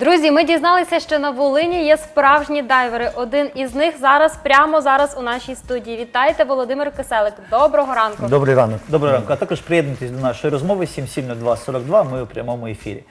Друзі, ми дізналися, що на Волині є справжні дайвери. Один із них зараз, прямо зараз у нашій студії. Вітайте, Володимир Киселик. Доброго ранку. Добрий ранок. Доброго ранку. А також приєднуйтесь до нашої розмови 770242. Ми у прямому ефірі.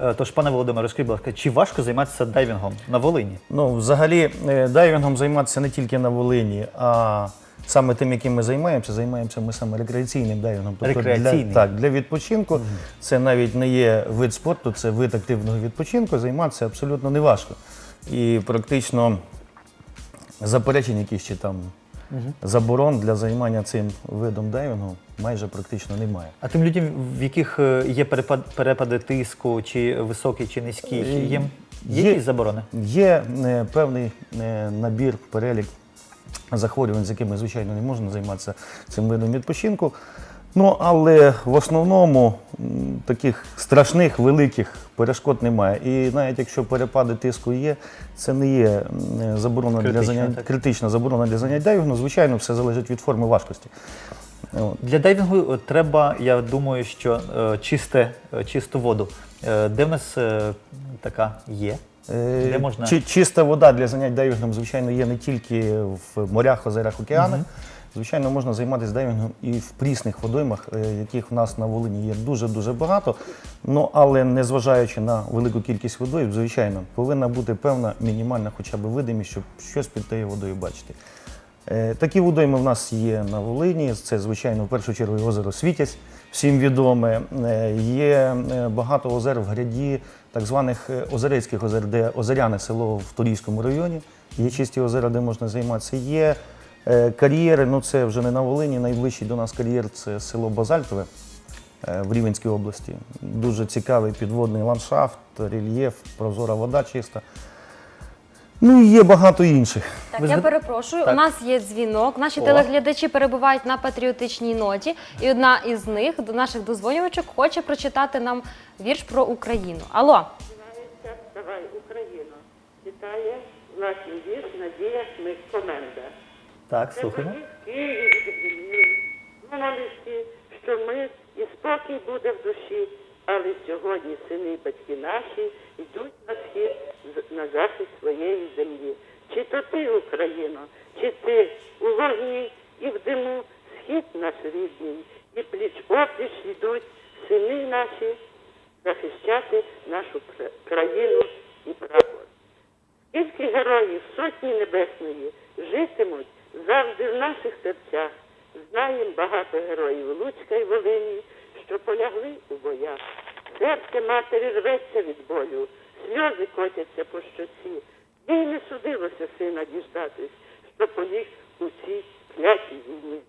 Е, Тож, пане Володимире, розкажіть, будь ласка, чи важко займатися дайвінгом на Волині? Ну, взагалі, е, дайвінгом займатися не тільки на Волині, а саме тим, яким ми займаємося, займаємося ми саме рекреаційним дайвінгом. Рекреаційний. Для, так, для відпочинку це навіть не є вид спорту, це вид активного відпочинку. Займатися абсолютно не важко. І практично заперечень, якісь чи там заборон для займання цим видом дайвінгу майже практично немає. А тим людям, в яких е, є перепад, перепади тиску, чи високий, чи низький, чи їм є Є. якісь заборони? Є е, певний е, набір, перелік захворювань, з якими, звичайно, не можна займатися цим видом відпочинку. Ну, але в основному таких страшних великих перешкод немає. І навіть якщо перепади тиску є, це не є заборона для Критична, занять, так. критична заборона для занять дайвінгу. Звичайно, все залежить від форми важкості. От. Для дайвінгу е, треба, я думаю, що е, чисте, е, чисту воду. Де в нас така є? Е, Де можна? Чи, чиста вода для занять дайвінгом, звичайно, є не тільки в морях, озерах, океанах. Звичайно, можна займатися дайвінгом і в прісних водоймах, е, яких в нас на Волині є дуже-дуже багато. Ну, але незважаючи на велику кількість водойм, звичайно, повинна бути певна мінімальна хоча б видимість, щоб щось під тією водою бачити. Е, Такі водойми в нас є на Волині. Це, звичайно, в першу чергу озеро Світязь, всім відоме. Є багато озер в гряді так званих е, озерецьких озер, де озеряне село в Турійському районі. Є чисті озера, де можна займатися. Є е, кар'єри, ну це вже не на Волині. Найближчий до нас кар'єр це село Базальтове е, в Рівенській області. Дуже цікавий підводний ландшафт, рельєф, прозора вода чиста. Ну і є багато інших. Так, Ви я згад- перепрошую. Так. У нас є дзвінок. Наші О. телеглядачі перебувають на патріотичній ноті, і одна із них, до наших дозвонювачок, хоче прочитати нам вірш про Україну. Алло, Давай, Україно. Вітає власний вірш Надія Смик Коменда. Так, слухаємо. Київ звільнили. Молодці, що мир і спокій буде в душі, але сьогодні сини і батьки наші йдуть на схід на захист своєї землі. Чи то ти, Україно, чи ти у вогні і в диму схід наш рідний, і пліч опліч йдуть сини наші захищати нашу країну і прапор. Скільки героїв сотні небесної житимуть завжди в наших серцях. Знаєм багато героїв Луцька і Волині, що полягли у боях. Серце матері рветься від болю, сльози котяться по щоці. Їй не судилося сина діждатись, що поліг у цій клятій війні.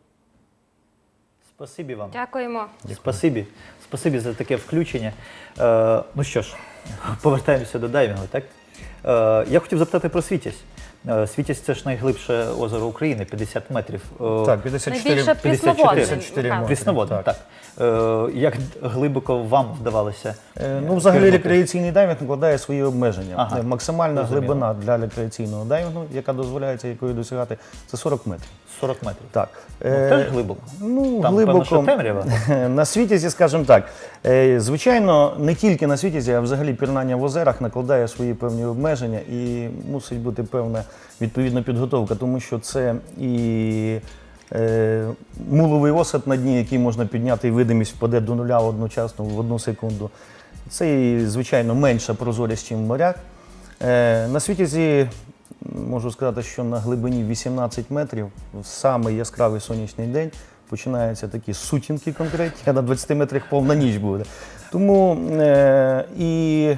Спасибі вам. дякуємо. Спасибі. Спасибі за таке включення. Е, ну що ж, повертаємося до дайвінгу, так? Е, я хотів запитати про Світязь. Е, Світязь це ж найглибше озеро України, 50 метрів. Е, Так, 54, Найбільше прісноводне. 54 метри. Прісноводне, так. Е, як глибоко вам вдавалося? Е, Ну, взагалі, рекреаційний дайвінг накладає свої обмеження. Ага, Максимальна зрозуміло. глибина для рекреаційного дайвінгу, яка дозволяється якою досягати, це 40 метрів. 40 метрів. Так. Ну, Е, теж глибоко. Ну, Там, глибоко. певно, що темрява. На світязі, скажімо так, е, звичайно, не тільки на світязі, а взагалі пірнання в озерах накладає свої певні обмеження і мусить бути певна відповідна підготовка, тому що це і е, муловий осад на дні, який можна підняти, і видимість впаде до нуля одночасно в одну секунду. Це звичайно, менша прозорість, ніж в морях. Е, на світязі можу сказати, що на глибині 18 метрів, в самий яскравий сонячний день, починаються такі сутінки конкретні, а на 20 метрах повна ніч буде. Тому е, і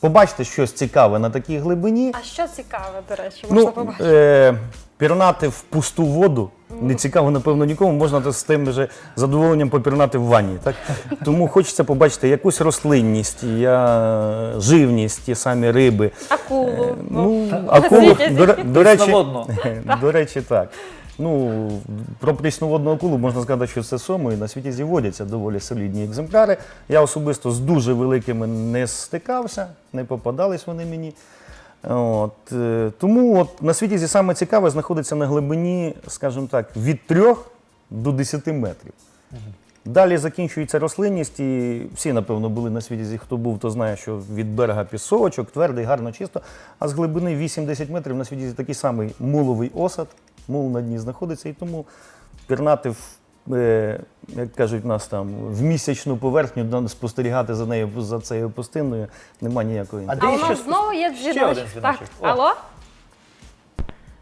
побачити щось цікаве на такій глибині. А що цікаве, до речі, можна Ну, побачити? е, пірнати в пусту воду не цікаво, напевно, нікому. Можна з тим же задоволенням попірнати в ванні. Так? Тому хочеться побачити якусь рослинність, я, живність, ті самі риби. Акулу. Ну, акулу, до, ре- до, речі, до речі, так. Ну, про прісноводну акулу можна сказати, що це сомо, і на світі зіводяться доволі солідні екземпляри. Я особисто з дуже великими не стикався, не попадались вони мені. От, е, тому от, на світі саме цікаве знаходиться на глибині, скажімо так, від 3 до 10 метрів. Далі закінчується рослинність, і всі, напевно, були на світі, хто був, то знає, що від берега пісочок, твердий, гарно, чисто. А з глибини 8-10 метрів на світі такий самий муловий осад, мул на дні знаходиться, і тому пірнати в. е, Як кажуть нас там, в місячну поверхню спостерігати за нею за цією пустиною нема ніякої. А А де у нас ще знову є ще дзвіночок. один дзвіночок. Так, О. алло?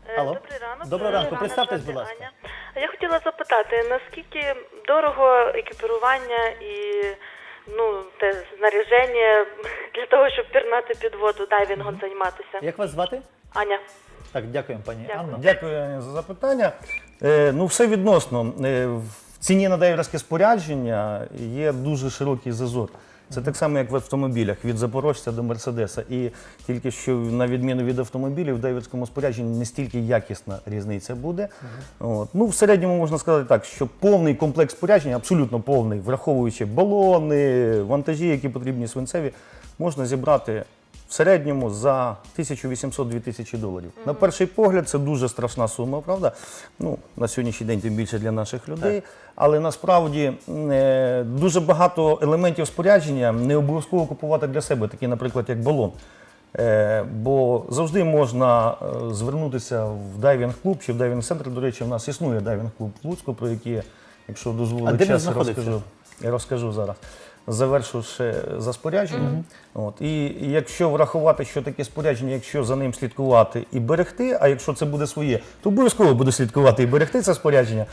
Е, Алло. Добрий ранок. Доброго ранку. Представтесь, будь ласка. Аня. Я хотіла запитати, наскільки дорого екіпірування і ну, те знаряження для того, щоб пірнати під воду, дайвінгом займатися? Як вас звати? Аня. Так, дякуємо, пані Дякую. Анно. Дякую за запитання. Е, ну, все відносно. Е, в ціні на дайверське спорядження є дуже широкий зазор. Це так само, як в автомобілях від Запорожця до Мерседеса. І тільки що, на відміну від автомобілів, в дайверському спорядженні не стільки якісна різниця буде. От. Ну, в середньому можна сказати так, що повний комплекс спорядження, абсолютно повний, враховуючи балони, вантажі, які потрібні свинцеві, можна зібрати в середньому за 1800-2000 доларів. На перший погляд, це дуже страшна сума, правда? Ну, на сьогоднішній день, тим більше для наших людей. Але насправді е, дуже багато елементів спорядження не обов'язково купувати для себе, такі, наприклад, як балон. Е, бо завжди можна е, звернутися в дайвінг-клуб чи в дайвінг-центр. До речі, в нас існує дайвінг-клуб в Луцьку, про який, якщо А дозволить де він час, знаходиться? розкажу. Я розкажу зараз. Завершивши за спорядженням. От. І якщо врахувати, що таке спорядження, якщо за ним слідкувати і берегти, а якщо це буде своє, то обов'язково буду слідкувати і берегти це спорядження,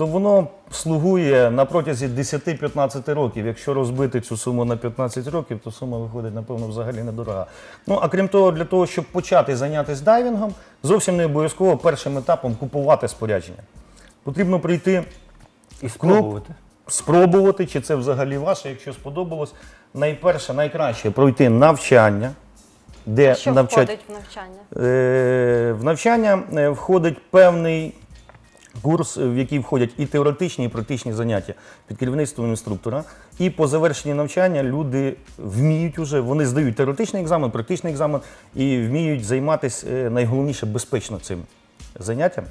то воно слугує на протязі 10-15 років. Якщо розбити цю суму на 15 років, то сума виходить, напевно, взагалі недорога. Ну, а крім того, для того, щоб почати зайнятися дайвінгом, зовсім не обов'язково першим етапом купувати спорядження. Потрібно прийти І спробувати. Спробувати, чи це взагалі ваше, якщо сподобалось. Найперше, найкраще пройти навчання, де Що навчать входить в навчання? Е, В навчання е, входить певний курс, в який входять і теоретичні, і практичні заняття під керівництвом інструктора. І по завершенні навчання люди вміють уже, вони здають теоретичний екзамен, практичний екзамен і вміють займатися е, найголовніше безпечно цим заняттям.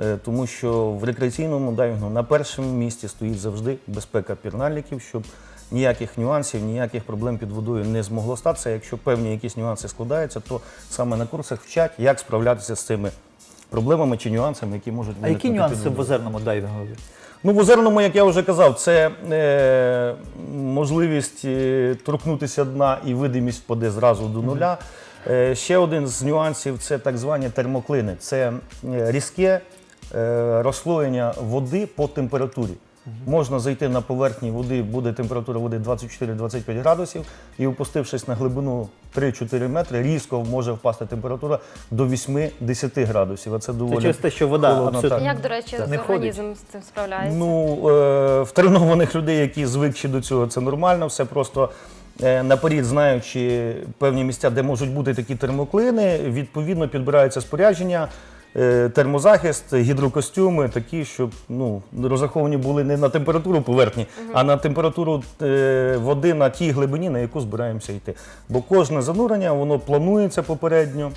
Е, Тому що в рекреаційному дайвінгу на першому місці стоїть завжди безпека пірнальників, щоб ніяких нюансів, ніяких проблем під водою не змогло статися. Якщо певні якісь нюанси складаються, то саме на курсах вчать, як справлятися з цими проблемами чи нюансами, які можуть А які нюанси в озерному дайвінгу? Ну, в озерному, як я вже казав, це е, можливість е, торкнутися дна і видимість впаде зразу до нуля. Е, ще один з нюансів це так звані термоклини. Це е, різке е, розслоєння води по температурі. Можна зайти на поверхні води, буде температура води 24-25 градусів, і опустившись на глибину 3-4 метри, різко може впасти температура до 8-10 градусів. А це доволі через те, що вода холодно, абсолютно- так. Як, до речі. Не організм з цим справляється? Ну, е, в тренованих людей, які звикші до цього, це нормально. Все просто е, наперед, знаючи певні місця, де можуть бути такі термоклини, відповідно підбирається спорядження. Е, Термозахист, гідрокостюми такі, щоб ну, розраховані були не на температуру поверхні, а на температуру е, води на тій глибині, на яку збираємося йти. Бо кожне занурення воно планується попередньо,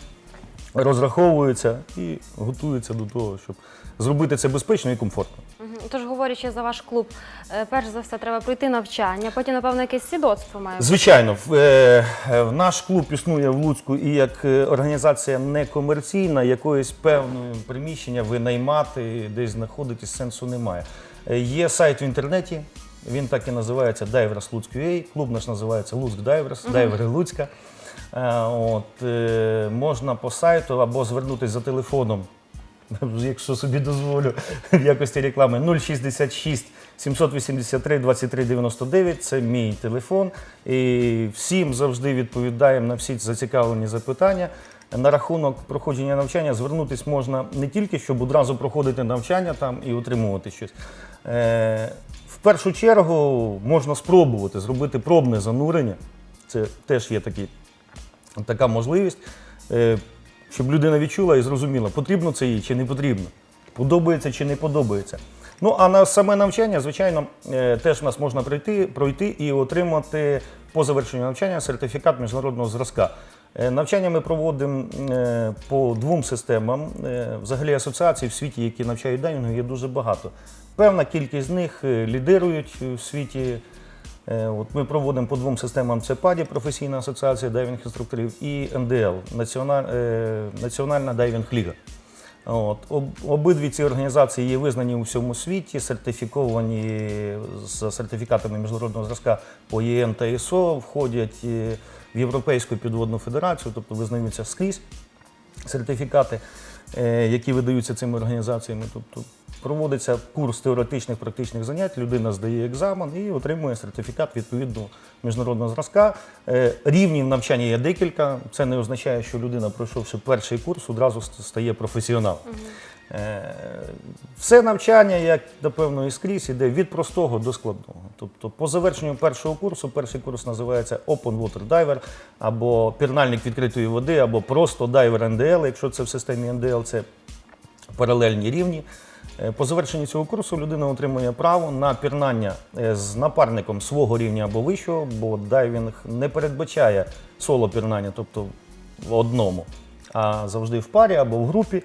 розраховується і готується до того, щоб зробити це безпечно і комфортно. Тож, говорячи за ваш клуб, е, перш за все треба пройти навчання, потім, напевно, якесь свідоцтво має. Звичайно, в, е, е, в наш клуб існує в Луцьку і як організація некомерційна, якоїсь певної приміщення винаймати, десь знаходитись сенсу немає. Є сайт в інтернеті, він так і називається Divers Луцьк.ua, Клуб наш називається Луцьк Divers, Дайвери Луцька. От, можна по сайту або звернутися за телефоном якщо собі дозволю, в якості реклами 066 783 23 99. Це мій телефон. І всім завжди відповідаємо на всі зацікавлені запитання. На рахунок проходження навчання звернутися можна не тільки, щоб одразу проходити навчання там і отримувати щось. Е, в першу чергу можна спробувати зробити пробне занурення. Це теж є такий така можливість, е, щоб людина відчула і зрозуміла, потрібно це їй чи не потрібно, подобається чи не подобається. Ну а на саме навчання, звичайно, е, теж нас можна пройти, пройти і отримати по завершенню навчання сертифікат міжнародного зразка. Е, Навчання ми проводимо е, по двом системам. Взагалі асоціацій в світі, які навчають дайвінгу, є дуже багато. Певна кількість з них лідирують в світі. Е, От ми проводимо по двом системам: це ПАДі, професійна асоціація дайвінг інструкторів, і НДЛ е, Національна дайвінг ліга. От. Обидві ці організації є визнані у всьому світі, сертифіковані з сертифікатами міжнародного зразка по ЄН та ІСО, входять е, в Європейську підводну федерацію, тобто визнаються скрізь сертифікати, е, які видаються цими організаціями. Тобто проводиться курс теоретичних практичних занять, людина здає екзамен і отримує сертифікат відповідного міжнародного зразка. Е, Рівнів навчання є декілька. Це не означає, що людина, пройшовши перший курс, одразу стає професіоналом. Е, Все навчання, як напевно і скрізь, іде від простого до складного. Тобто, по завершенню першого курсу, перший курс називається Open Water Diver, або пірнальник відкритої води, або просто дайвер НДЛ, якщо це в системі НДЛ, це паралельні рівні. Е, По завершенні цього курсу людина отримує право на пірнання е, з напарником свого рівня або вищого, бо дайвінг не передбачає соло пірнання, тобто в одному, а завжди в парі або в групі.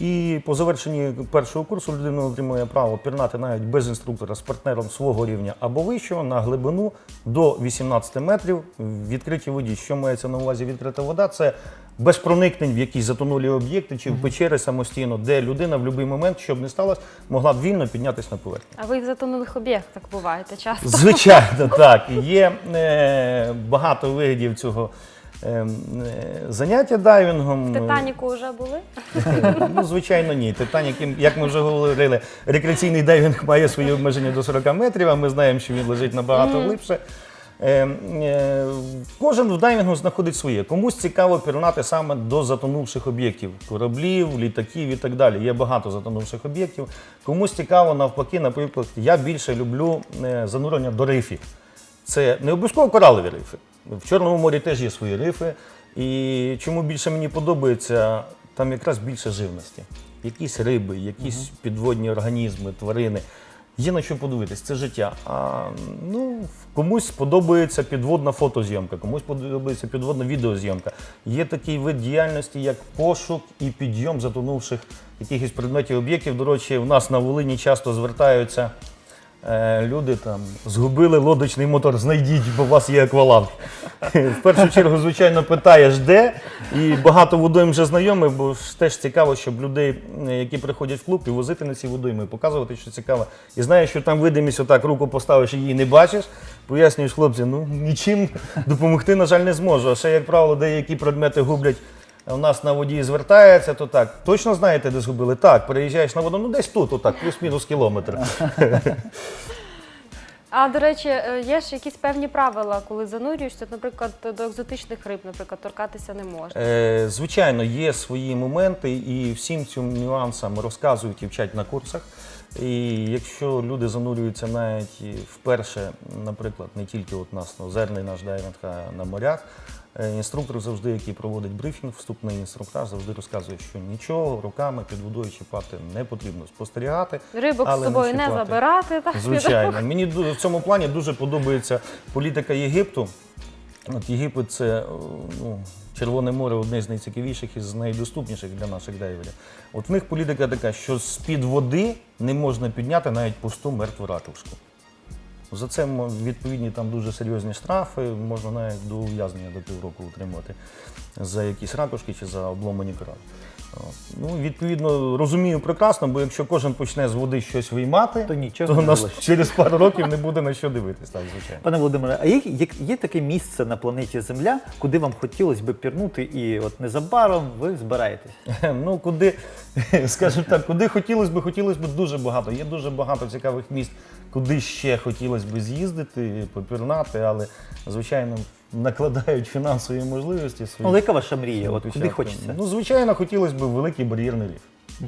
І по завершенні першого курсу людина отримує право пірнати навіть без інструктора з партнером свого рівня або вищого на глибину до 18 метрів в відкритій воді. Що мається на увазі відкрита вода? Це без проникнень в якісь затонулі об'єкти чи в печери самостійно, де людина в будь-який момент, що б не сталося, могла б вільно піднятися на поверхню. А ви в затонулих об'єктах буваєте часто? Звичайно, так. Є е, багато видів цього е, е, заняття дайвінгом. В Титаніку вже були? Ну, звичайно, ні. Титанік, як ми вже говорили, рекреаційний дайвінг має свої обмеження до 40 метрів, а ми знаємо, що він лежить набагато глибше. Е, е, кожен в дайвінгу знаходить своє. Комусь цікаво пірнати саме до затонувших об'єктів кораблів, літаків і так далі. Є багато затонувших об'єктів. Комусь цікаво, навпаки, наприклад, я більше люблю е, занурення до рифів. Це не обов'язково коралові рифи. В Чорному морі теж є свої рифи. І чому більше мені подобається, там якраз більше живності. Якісь риби, якісь підводні організми, тварини. Є на що подивитись, це життя. А ну, комусь подобається підводна фотозйомка, комусь подобається підводна відеозйомка. Є такий вид діяльності, як пошук і підйом затонувших якихось предметів об'єктів. До речі, в нас на Волині часто звертаються е, люди там згубили лодочний мотор, знайдіть, бо у вас є акваланг. В першу чергу, звичайно, питаєш, де. І багато водойм вже знайомих, бо теж цікаво, щоб людей, е, які приходять в клуб, і возити на ці водойми, показувати, що цікаво. І знаєш, що там видимість, отак руку поставиш і її не бачиш. Пояснюєш хлопці, ну нічим допомогти, на жаль, не зможу. А ще, як правило, деякі предмети гублять. У нас на воді звертається, то так. Точно знаєте, де згубили? Так, переїжджаєш на воду, ну десь тут, отак, плюс-мінус кілометр. А до речі, е, є ж якісь певні правила, коли занурюєшся, наприклад, до екзотичних риб, наприклад, торкатися не можна. Е, Звичайно, є свої моменти, і всім цим нюансам розказують і вчать на курсах. І якщо люди занурюються навіть вперше, наприклад, не тільки от нас на озерний наш дайвінг, на морях, інструктор завжди, який проводить брифінг, вступний інструктаж, завжди розказує, що нічого руками під водою чіпати не потрібно. Спостерігати. Рибок але з собою не чіпати. забирати. Так, Звичайно, мені в цьому плані дуже подобається політика Єгипту. От Єгипет це ну, Червоне море одне з найцікавіших і з найдоступніших для наших дайверів. От в них політика така, що з-під води не можна підняти навіть пусту мертву ракушку. За це відповідні там дуже серйозні штрафи, можна навіть до ув'язнення до півроку отримувати за якісь ракушки чи за обломані корали. Ну, відповідно, розумію прекрасно, бо якщо кожен почне з води щось виймати, То нічого то не нас через пару років не буде на що дивитись, так, звичайно. Пане Володимире, а є, є, є таке місце на планеті Земля, куди вам хотілося би пірнути, і от незабаром ви збираєтесь? Ну, куди, скажімо так, куди хотілося б, хотілося б дуже багато. Є дуже багато цікавих місць, куди ще хотілося б з'їздити, попірнати, але, звичайно, накладають фінансові можливості свої. Ну, яка ваша мрія? От куди хочеться? Ну, звичайно, хотілося б великий бар'єрний ріф. Е,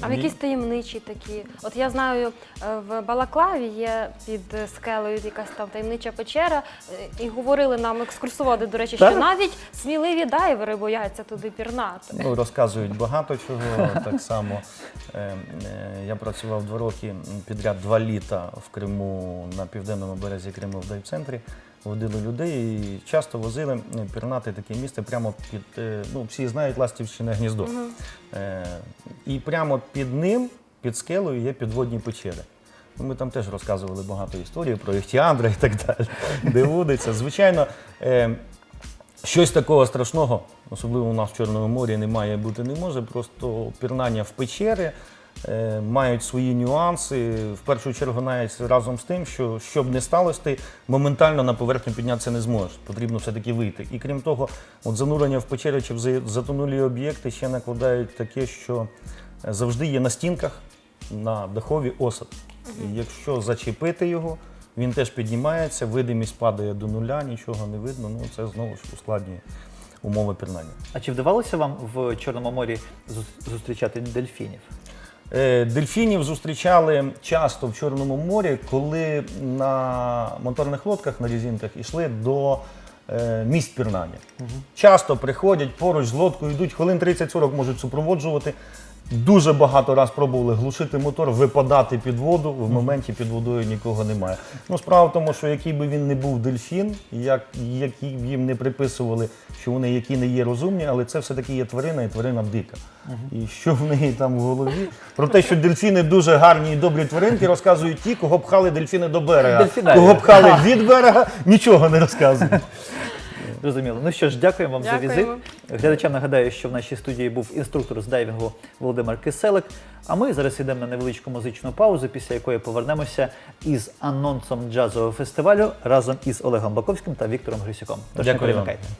А в якісь таємничі такі. От я знаю, е, в Балаклаві є під е, скелею якась там таємнича печера, е, і говорили нам екскурсоводи, до речі, Так? що навіть сміливі дайвери бояться туди пірнати. Ну, розказують багато чого. Так само е, е, я працював два роки підряд два літа в Криму на південному березі Криму в дайв-центрі. Водили людей і часто возили е, пірнати таке місце прямо під, е, ну, всі знають Ластівщине гніздо. Е, І прямо під ним, під скелею, є підводні печери. Ну, Ми там теж розказували багато історій про Іхтіандра і так далі, де водиться. Звичайно, е, щось такого страшного, особливо у нас в Чорному морі, не має бути не може. Просто пірнання в печери мають свої нюанси. В першу чергу, навіть разом з тим, що щоб не сталося, ти моментально на поверхню піднятися не зможеш. Потрібно все-таки вийти. І крім того, от занурення в печери чи в затонулі об'єкти ще накладають таке, що е, завжди є на стінках, на дахові осад. І якщо зачепити його, він теж піднімається, видимість падає до нуля, нічого не видно. Ну це знову ж ускладнює умови пірнання. А чи вдавалося вам в Чорному морі зустрічати дельфінів? Е, Дельфінів зустрічали часто в Чорному морі, коли на моторних лодках на різинках йшли до е, місць пірнання. Часто приходять поруч з лодкою, йдуть хвилин 30-40 можуть супроводжувати. Дуже багато раз пробували глушити мотор, випадати під воду. В моменті під водою нікого немає. Ну, справа в тому, що який би він не був дельфін, як, які б їм не приписували, що вони які не є розумні, але це все-таки є тварина і тварина дика. І що в неї там в голові? Про те, що дельфіни дуже гарні і добрі тваринки, розказують ті, кого пхали дельфіни до берега. Дельфінарії. Кого пхали від берега, нічого не розказують. Зрозуміло. Ну що ж, дякуємо вам за візит. Глядачам нагадаю, що в нашій студії був інструктор з дайвінгу Володимир Киселик. А ми зараз йдемо на невеличку музичну паузу, після якої повернемося із анонсом джазового фестивалю разом із Олегом Баковським та Віктором Грисюком. Тож не Дякую вам. перемикайте.